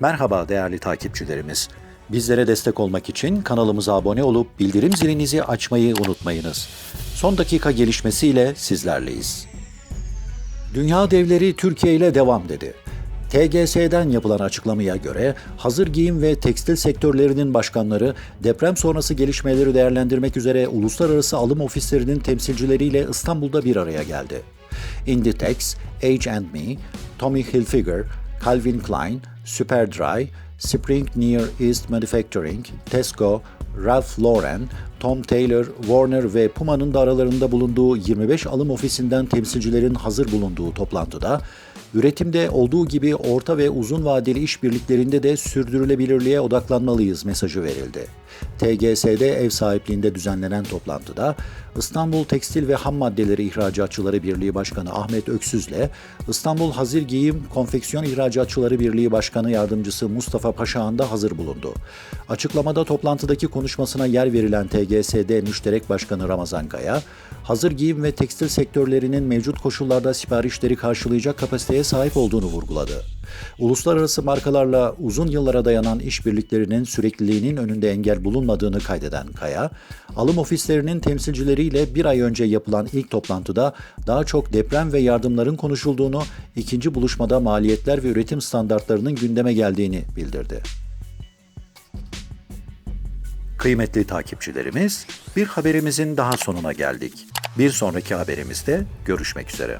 Merhaba değerli takipçilerimiz. Bizlere destek olmak için kanalımıza abone olup bildirim zilinizi açmayı unutmayınız. Son dakika gelişmesiyle sizlerleyiz. Dünya devleri Türkiye ile devam dedi. TGS'den yapılan açıklamaya göre hazır giyim ve tekstil sektörlerinin başkanları deprem sonrası gelişmeleri değerlendirmek üzere uluslararası alım ofislerinin temsilcileriyle İstanbul'da bir araya geldi. Inditex, H&M, Tommy Hilfiger, Calvin Klein, Superdry, Spring Near East Manufacturing, Tesco, Ralph Lauren, Tom Taylor, Warner ve Puma'nın da aralarında bulunduğu 25 alım ofisinden temsilcilerin hazır bulunduğu toplantıda, üretimde olduğu gibi orta ve uzun vadeli işbirliklerinde de sürdürülebilirliğe odaklanmalıyız mesajı verildi. TGS'de ev sahipliğinde düzenlenen toplantıda İstanbul Tekstil ve Ham Maddeleri İhracatçıları Birliği Başkanı Ahmet Öksüz'le İstanbul Hazır Giyim Konfeksiyon İhracatçıları Birliği Başkanı Yardımcısı Mustafa Paşağan da hazır bulundu. Açıklamada toplantıdaki konuşmasına yer verilen TGS'de Müşterek Başkanı Ramazan Kaya, hazır giyim ve tekstil sektörlerinin mevcut koşullarda siparişleri karşılayacak kapasiteye sahip olduğunu vurguladı. Uluslararası markalarla uzun yıllara dayanan işbirliklerinin sürekliliğinin önünde engel bulunmadığını kaydeden Kaya, alım ofislerinin temsilcileriyle bir ay önce yapılan ilk toplantıda daha çok deprem ve yardımların konuşulduğunu, ikinci buluşmada maliyetler ve üretim standartlarının gündeme geldiğini bildirdi. Kıymetli takipçilerimiz, bir haberimizin daha sonuna geldik. Bir sonraki haberimizde görüşmek üzere.